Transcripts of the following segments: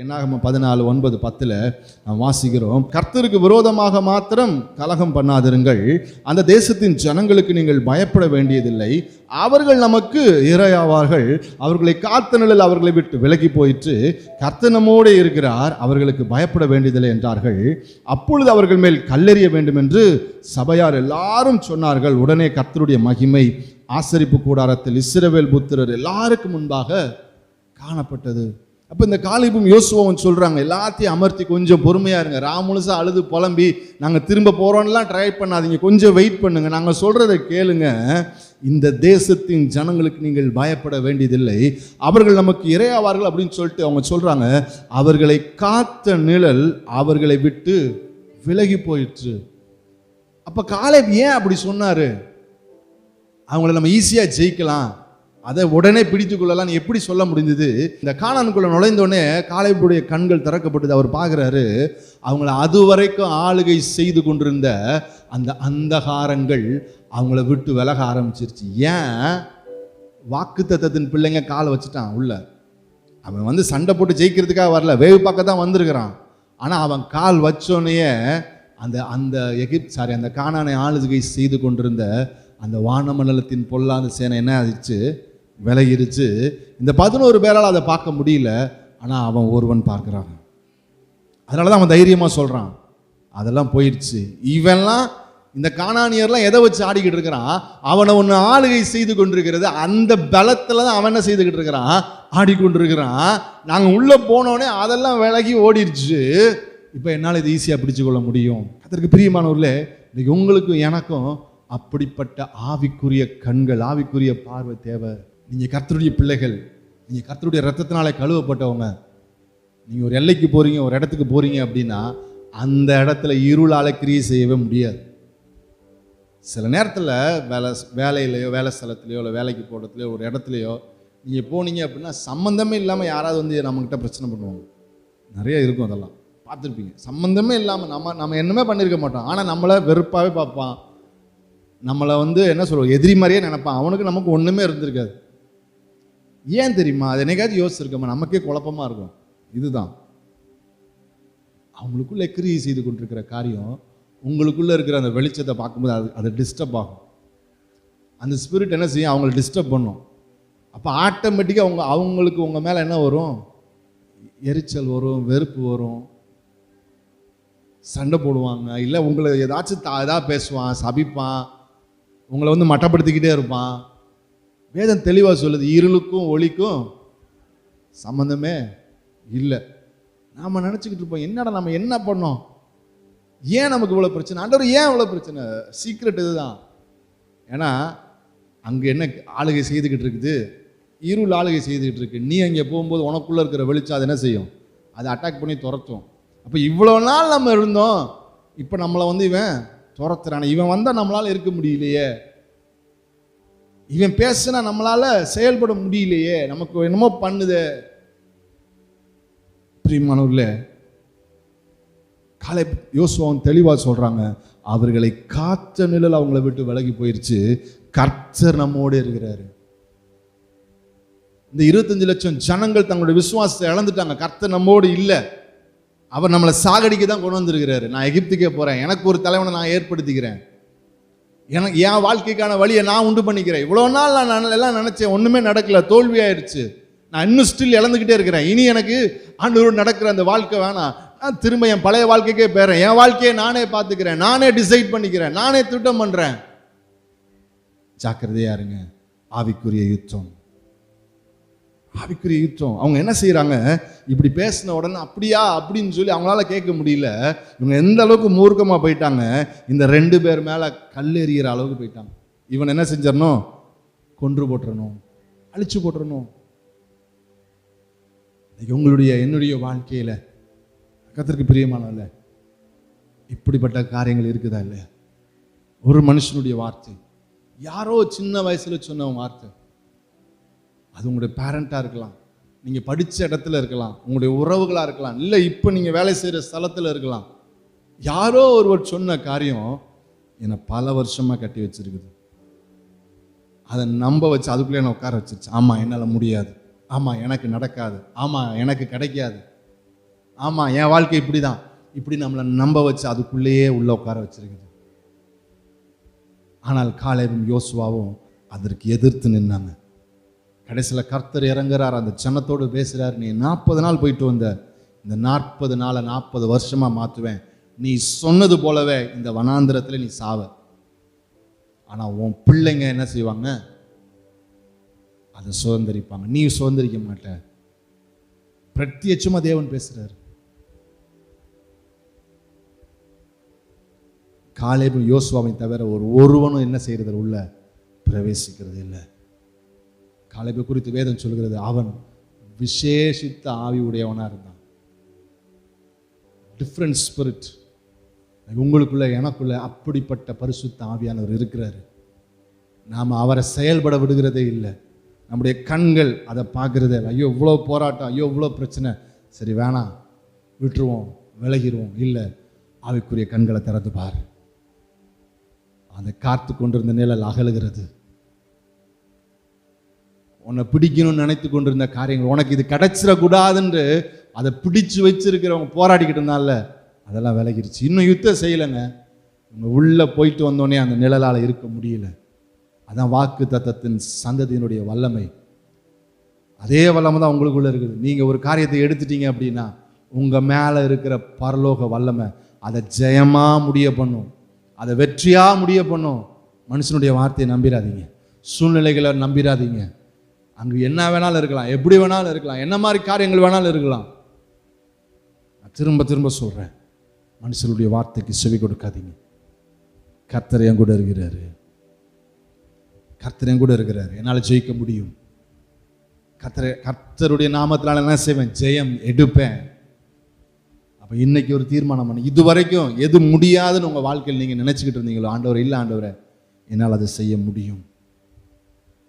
என்னாகும் பதினாலு ஒன்பது பத்தில் நாம் வாசிக்கிறோம். கர்த்தருக்கு விரோதமாக மாத்திரம் கலகம் பண்ணாதிருங்கள். அந்த தேசத்தின் ஜனங்களுக்கு நீங்கள் பயப்பட வேண்டியதில்லை. அவர்கள் நமக்கு இரையாவார்கள். அவர்களை காத்த நிலையில் அவர்களை விட்டு விலகி போயிட்டு கர்த்தனமோடு இருக்கிறார். அவர்களுக்கு பயப்பட வேண்டியதில்லை என்றார்கள். அப்பொழுது அவர்கள் மேல் கல்லெறிய வேண்டும் என்று சபையார் எல்லாரும் சொன்னார்கள். உடனே கர்த்தருடைய மகிமை ஆசரிப்பு கூடாரத்தில் இஸ்ரவேல் புத்திரர் எல்லாருக்கும் முன்பாக காணப்பட்டது. அப்போ இந்த காலிபும் யோசுவன் சொல்கிறாங்க எல்லாத்தையும் அமர்த்தி கொஞ்சம் பொறுமையாக இருங்க. ரா அழுது புலம்பி நாங்கள் திரும்ப போகிறோன்னெலாம் ட்ரை பண்ணாதீங்க. கொஞ்சம் வெயிட் பண்ணுங்க. நாங்கள் சொல்கிறத கேளுங்க. இந்த தேசத்தின் ஜனங்களுக்கு நீங்கள் பயப்பட வேண்டியதில்லை. அவர்கள் நமக்கு இரையாவார்கள் அப்படின்னு சொல்லிட்டு அவங்க சொல்கிறாங்க அவர்களை காத்த நிழல் அவர்களை விட்டு விலகி போயிற்று. அப்போ காலேப் ஏன் அப்படி சொன்னார்? அவங்கள நம்ம ஈஸியாக ஜெயிக்கலாம். அதை உடனே பிடித்து கொள்ளலாம் எப்படி சொல்ல முடிந்தது இந்த காணான்குள்ள நுழைந்தோடனே காலைப்புடைய கண்கள் திறக்கப்பட்டது அவர் பார்க்குறாரு. அவங்கள அது வரைக்கும் ஆளுகை செய்து கொண்டிருந்த அந்த அந்தகாரங்கள் அவங்கள விட்டு விலக ஆரம்பிச்சிருச்சு. ஏன்? வாக்கு தத்தத்தின் பிள்ளைங்க காலை வச்சுட்டான் உள்ள. அவன் வந்து சண்டை போட்டு ஜெயிக்கிறதுக்காக வரல. வேவு பார்க்க தான் வந்திருக்கிறான். ஆனால் அவன் கால் வச்சோடனேயே அந்த அந்த எகிப்த் சாரி அந்த காணானை ஆளுகை செய்து கொண்டிருந்த அந்த வானமண்டலத்தின் பொல்லாத சேனை என்ன ஆயிடுச்சு? விலகிருச்சு. இந்த பதினோரு பேரால் அதை பார்க்க முடியல. ஆனால் அவன் ஒருவன் பார்க்குறான். அதனால தான் அவன் தைரியமாக சொல்கிறான் அதெல்லாம் போயிடுச்சு. இவன்லாம் இந்த காணானியர்லாம் எதை வச்சு ஆடிக்கிட்டு இருக்கிறான்? அவனை ஒன்று ஆளுகை செய்து கொண்டிருக்கிறது அந்த பலத்தில் தான் அவன் என்ன செய்துக்கிட்டு இருக்கிறான்? ஆடிக்கொண்டிருக்கிறான். நாங்கள் உள்ளே போனோடனே அதெல்லாம் விலகி ஓடிடுச்சு. இப்போ என்னால் இது ஈஸியாக பிடிச்சு கொள்ள முடியும்? அதற்கு பிரியமானவர்களே இன்னைக்கு உங்களுக்கும் எனக்கும் அப்படிப்பட்ட ஆவிக்குரிய கண்கள் ஆவிக்குரிய பார்வை தேவை. நீங்கள் கர்த்தருடைய பிள்ளைகள் நீங்கள் கர்த்தருடைய ரத்தத்தினாலே கழுவப்பட்டவங்க நீங்கள் ஒரு எல்லைக்கு போகிறீங்க ஒரு இடத்துக்கு போகிறீங்க அப்படின்னா அந்த இடத்துல இருளால் கிரியை செய்யவே முடியாது. சில நேரத்தில் வேலை வேலையிலையோ வேலை ஸ்தலத்துலையோ இல்லை வேலைக்கு போகிறதுலையோ ஒரு இடத்துலையோ நீங்கள் போனீங்க அப்படின்னா சம்மந்தமே இல்லாமல் யாராவது வந்து நம்மக்கிட்ட பிரச்சனை பண்ணுவாங்க. நிறைய இருக்கும் அதெல்லாம். பார்த்துருப்பீங்க. சம்மந்தமே இல்லாமல் நம்ம நம்ம என்னமே பண்ணியிருக்க மாட்டோம். ஆனால் நம்மளை வெறுப்பாகவே பார்ப்பான். நம்மளை வந்து என்ன சொல்லுவோம் எதிரி மாதிரியே நினைப்பான். அவனுக்கு நமக்கு ஒன்றுமே இருந்திருக்காது. ஏன் தெரியுமா? அது என்னைக்காவது யோசிச்சிருக்கோமா நமக்கே குழப்பமாக இருக்கும். இதுதான். அவங்களுக்குள்ள கிரியை செய்து கொண்டிருக்கிற காரியம் உங்களுக்குள்ளே இருக்கிற அந்த வெளிச்சத்தை பார்க்கும்போது அது அது டிஸ்டர்ப் ஆகும். அந்த ஸ்பிரிட் என்ன செய்யும்? அவங்களை டிஸ்டர்ப் பண்ணும். அப்போ ஆட்டோமேட்டிக்காக அவங்க அவங்களுக்கு உங்கள் மேலே என்ன வரும்? எரிச்சல் வரும் வெறுப்பு வரும். சண்டை போடுவாங்க. இல்லை உங்களை ஏதாச்சும் தா இதாக பேசுவான் சபிப்பான். உங்களை வந்து மட்டப்படுத்திக்கிட்டே இருப்பான். வேதம் தெளிவாக சொல்லுது இருளுக்கும் ஒளிக்கும் சம்மந்தமே இல்லை. நாம் நினச்சிக்கிட்டு இருப்போம் என்னடா நம்ம என்ன பண்ணோம்? ஏன் நமக்கு இவ்வளோ பிரச்சனை? ஆண்டவர் ஏன் இவ்வளோ பிரச்சனை? சீக்ரெட் இதுதான். ஏன்னா அங்கே என்ன ஆளுகை செய்துக்கிட்டு இருக்குது? இருள் ஆளுகை செய்துக்கிட்டு இருக்கு. நீ அங்கே போகும்போது உனக்குள்ளே இருக்கிற வெளிச்சம் அது என்ன செய்யும்? அதை அட்டாக் பண்ணி துரத்தும். அப்போ இவ்வளோ நாள் நம்ம இருந்தோம். இப்போ நம்மளை வந்து இவன் துரத்துறான். இவன் வந்தால் நம்மளால் இருக்க முடியலையே. இவன் பேசுனா நம்மளால செயல்பட முடியலையே நமக்கு என்னமோ பண்ணுதே. பிரியமானவர்களே காலை யோசுவாவும் தெளிவாக சொல்கிறாங்க அவர்களை காத்த நிழல் அவங்கள விட்டு விலகி போயிருச்சு. கர்த்தர் நம்மோடு இருக்கிறாரு. இந்த இருபத்தஞ்சு லட்சம் ஜனங்கள் தங்களுடைய விசுவாசத்தை இழந்துட்டாங்க கர்த்தர் நம்மோடு இல்லை. அவர் நம்மளை சாகடிக்க தான் கொண்டு வந்திருக்கிறாரு. நான் எகிப்துக்கே போகிறேன் எனக்கு ஒரு தலைவனை நான் ஏற்படுத்திக்கிறேன். எனக்கு என் வாழ்க்கைக்கான வழியை நான் உண்டு பண்ணிக்கிறேன். இவ்வளோ நாள் நான் எல்லாம் நினச்சேன் ஒன்றுமே நடக்கல தோல்வி ஆயிடுச்சு நான் இன்னும் ஸ்டில் இழந்துக்கிட்டே இருக்கிறேன். இனி எனக்கு ஆண்டவரோடு நடக்கிற அந்த வாழ்க்கை வேணாம். நான் திரும்ப என் பழைய வாழ்க்கைக்கே போயிடுறேன். என் வாழ்க்கையை நானே பார்த்துக்கிறேன். நானே டிசைட் பண்ணிக்கிறேன். நானே திட்டம் பண்ணுறேன் ஜாக்கிரதையா இருங்க. ஆவிக்குரிய யுத்தம். ஆவிக்குரிய யுத்தம் அவங்க என்ன செய்கிறாங்க இப்படி பேசின உடனே அப்படியா? அப்படின்னு சொல்லி அவங்களால கேட்க முடியல. இவங்க எந்த அளவுக்கு மூர்க்கமாக போயிட்டாங்க? இந்த ரெண்டு பேர் மேல கல்லெறிகிற அளவுக்கு போயிட்டாங்க. இவன் என்ன செஞ்சிடணும்? கொன்று போட்டுறணும். அழிச்சு போட்டுறணும். உங்களுடைய என்னுடைய வாழ்க்கையில் கத்திற்கு பிரியமானல்ல இப்படிப்பட்ட காரியங்கள் இருக்குதா இல்லையா? ஒரு மனுஷனுடைய வார்த்தை. யாரோ சின்ன வயசில் சொன்ன வார்த்தை. அது உங்களுடைய பேரண்ட்டாக இருக்கலாம். நீங்கள் படித்த இடத்துல இருக்கலாம். உங்களுடைய உறவுகளாக இருக்கலாம். இல்லை இப்போ நீங்கள் வேலை செய்கிற ஸ்தலத்தில் இருக்கலாம். யாரோ ஒருவர் சொன்ன காரியம் என்னை பல வருஷமாக கட்டி வச்சிருக்குது. அதை நம்ப வச்சு அதுக்குள்ளே என்னை உட்கார வச்சிருச்சு. ஆமாம் என்னால் முடியாது. ஆமாம் எனக்கு நடக்காது. ஆமாம் எனக்கு கிடைக்காது. ஆமாம் என் வாழ்க்கை இப்படி தான் இப்படி நம்மளை நம்ப வச்சு அதுக்குள்ளேயே உள்ளே உட்கார வச்சிருக்குது. ஆனால் காலேபும் யோசுவாவும் அதற்கு எதிர்த்து நின்னாங்க. கடைசியில் கர்த்தர் இறங்குறார் அந்த ஜனத்தோடு பேசுகிறார் நீ நாற்பது நாள் போயிட்டு வந்த இந்த நாற்பது நாளை நாற்பது வருஷமாக மாற்றுவேன். நீ சொன்னது போலவே இந்த வனாந்திரத்தில் நீ சாவ. ஆனால் உன் பிள்ளைங்க என்ன செய்வாங்க? அதை சுதந்திரிப்பாங்க. நீ சுதந்திரிக்க மாட்ட. பிரத்யட்சமாக தேவன் பேசுகிறார் காலேபும் யோசுவாவை தவிர ஒரு ஒருவனும் என்ன செய்கிறது உள்ள பிரவேசிக்கிறது இல்லை காலைப்பை குறித்து வேதம் சொல்கிறது அவன் விசேஷித்த ஆவி உடையவனாக இருந்தான். டிஃப்ரெண்ட் ஸ்பிரிட் உங்களுக்குள்ள எனக்குள்ள அப்படிப்பட்ட பரிசுத்த ஆவியானவர் இருக்கிறாரு. நாம் அவரை செயல்பட விடுகிறதே இல்லை. நம்முடைய கண்கள் அதை பார்க்குறதே இல்லை. ஐயோ இவ்வளோ போராட்டம் ஐயோ இவ்வளோ பிரச்சனை. சரி வேணாம். விட்டுருவோம் விலகிடுவோம் இல்லை ஆவிக்குரிய கண்களை திறந்து பார். அதை காத்து கொண்டிருந்த நிழல் அகலுகிறது. உன்னை பிடிக்கணும்னு நினைத்து கொண்டிருந்த காரியங்கள் உனக்கு இது கிடச்சிடக்கூடாதுன்று அதை பிடிச்சு வச்சிருக்கிறவங்க போராடிக்கிட்டு இருந்தால அதெல்லாம் விலகிருச்சு. இன்னும் யுத்தம் செய்யலைங்க. உங்க உள்ள போயிட்டு வந்தோடனே அந்த நிழலால் இருக்க முடியல. அதான் வாக்கு தத்தத்தின் சந்ததியினுடைய வல்லமை. அதே வல்லமை தான் உங்களுக்குள்ள இருக்குது. நீங்கள் ஒரு காரியத்தை எடுத்துட்டீங்க அப்படின்னா உங்கள் மேலே இருக்கிற பரலோக வல்லமை அதை ஜெயமாக முடிய பண்ணும். அதை வெற்றியாக முடிய பண்ணும். மனுஷனுடைய வார்த்தையை நம்பிராதீங்க. சூழ்நிலைகளை நம்பிடாதீங்க அங்கு என்ன வேணாலும் இருக்கலாம். எப்படி வேணாலும் இருக்கலாம். என்ன மாதிரி காரியங்கள் வேணாலும் இருக்கலாம். நான் திரும்ப திரும்ப சொல்கிறேன் மனுஷனுடைய வார்த்தைக்கு செவி கொடுக்காதீங்க. கர்த்தர் என் கூட இருக்கிறாரு. கர்த்தர் என் கூட இருக்கிறாரு. என்னால் ஜெயிக்க முடியும். கர்த்தர் கர்த்தருடைய நாமத்தினால என்ன செய்வேன்? ஜெயம் எடுப்பேன். அப்போ இன்னைக்கு ஒரு தீர்மானம் பண்ணு. இது வரைக்கும் எது முடியாதுன்னு உங்கள் வாழ்க்கையில் நீங்கள் நினச்சிக்கிட்டு இருந்தீங்களோ? ஆண்டவர் இல்லை ஆண்டவரை என்னால் அதை செய்ய முடியும்.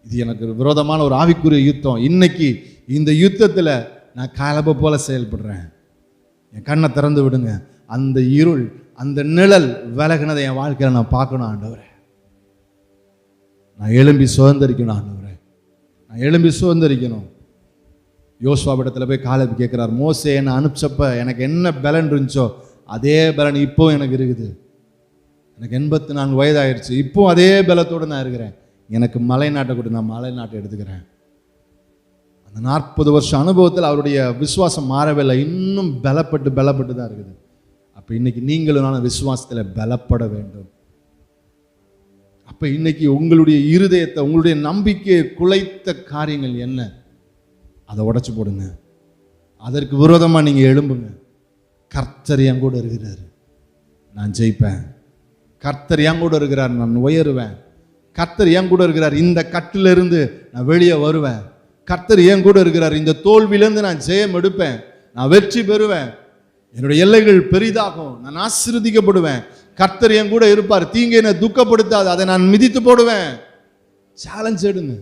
இது எனக்கு ஒரு விரோதமான ஒரு ஆவிக்குரிய யுத்தம். இன்னைக்கு இந்த யுத்தத்தில் நான் காலப போல செயல்படுறேன். என் கண்ணை திறந்து விடுங்க. அந்த இருள் அந்த நிழல் விலகினதை என் வாழ்க்கையில் நான் பார்க்கணும் ஆண்டவரே. நான் எழும்பி சுதந்திரிக்கணும் ஆண்டவரே. நான் எழும்பி சுதந்திரிக்கணும். யோசுவாவிடத்தில் போய் காலேப் கேட்குறார் மோசே என்னை அனுப்பிச்சப்ப எனக்கு என்ன பலன் இருந்துச்சோ அதே பலன் இப்போ எனக்கு இருக்குது. எனக்கு எண்பத்தி நான்கு வயதாயிருச்சு. இப்போ அதே பலத்தோடு நான் இருக்கிறேன். எனக்கு மலை நாட்டை கொடு நான் மலை நாட்டை எடுத்துக்கிறேன். அந்த நாற்பது வருஷம் அனுபவத்தில் அவருடைய விசுவாசம் மாறவில்லை. இன்னும் பலப்பட்டு பலப்பட்டு தான் இருக்குது. அப்போ இன்னைக்கு நீங்களும் நான் விசுவாசத்தில் பலப்பட வேண்டும். அப்போ இன்னைக்கு உங்களுடைய இருதயத்தை உங்களுடைய நம்பிக்கையை குலைத்த காரியங்கள் என்ன? அதை உடச்சி போடுங்க. அதற்கு விரோதமாக நீங்கள் எழும்புங்க. கர்த்தர் என் கூட இருக்கிறார். நான் ஜெயிப்பேன். கர்த்தர் என் கூட இருக்கிறார். நான் உயருவேன். கர்த்தர் என் கூட இருக்கிறார். இந்த கட்டிலிருந்து நான் வெளியே வருவேன். கர்த்தர் என் கூட இருக்கிறார். இந்த தோல்வியிலேருந்து நான் ஜெயம் எடுப்பேன். நான் வெற்றி பெறுவேன். என்னுடைய எல்லைகள் பெரிதாகும். நான் ஆசிரதிக்கப்படுவேன் கர்த்தர் என் கூட இருப்பார். தீங்கை என்னை துக்கப்படுத்தாது. அதை நான் மிதித்து போடுவேன். சேலஞ்ச் எடுங்க.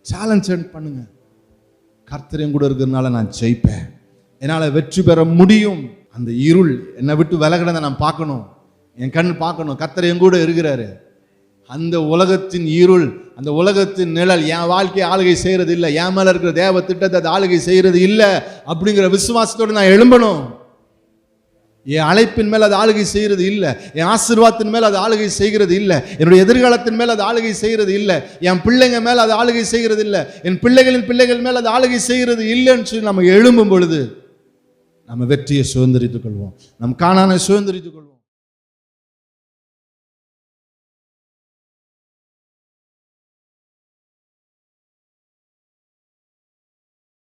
சேலஞ்ச் பண்ணுங்க. கர்த்தர் என் கூட இருக்கிறதுனால நான் ஜெயிப்பேன். என்னால் வெற்றி பெற முடியும். அந்த இருள் என்னை விட்டு விலகினதை நான் பார்க்கணும். என் கண் பார்க்கணும். கர்த்தர் என் கூட இருக்கிறாரு. அந்த உலகத்தின் இருள் அந்த உலகத்தின் நிழல் என் வாழ்க்கையை ஆளுகை செய்கிறது இல்லை என் மேலே இருக்கிற தேவ திட்டத்தை அது ஆளுகை செய்கிறது இல்லை அப்படிங்கிற விசுவாசத்தோடு நான் எழும்பணும். என் அழைப்பின் மேல் அது ஆளுகை செய்கிறது இல்லை. என் ஆசிர்வாதத்தின் மேல் அது ஆளுகை செய்கிறது இல்லை. என்னுடைய எதிர்காலத்தின் மேல் அது ஆளுகை செய்கிறது இல்லை. என் பிள்ளைங்க மேல் அது ஆளுகை செய்கிறது இல்லை. என் பிள்ளைகளின் பிள்ளைகள் மேல் அது ஆளுகை செய்கிறது இல்லைன்னு சொல்லி நம்ம எழும்பும் பொழுது நம்ம வெற்றியை சுதந்திரித்துக் கொள்வோம். நம் காணானை சுதந்திரித்துக் கொள்வோம்.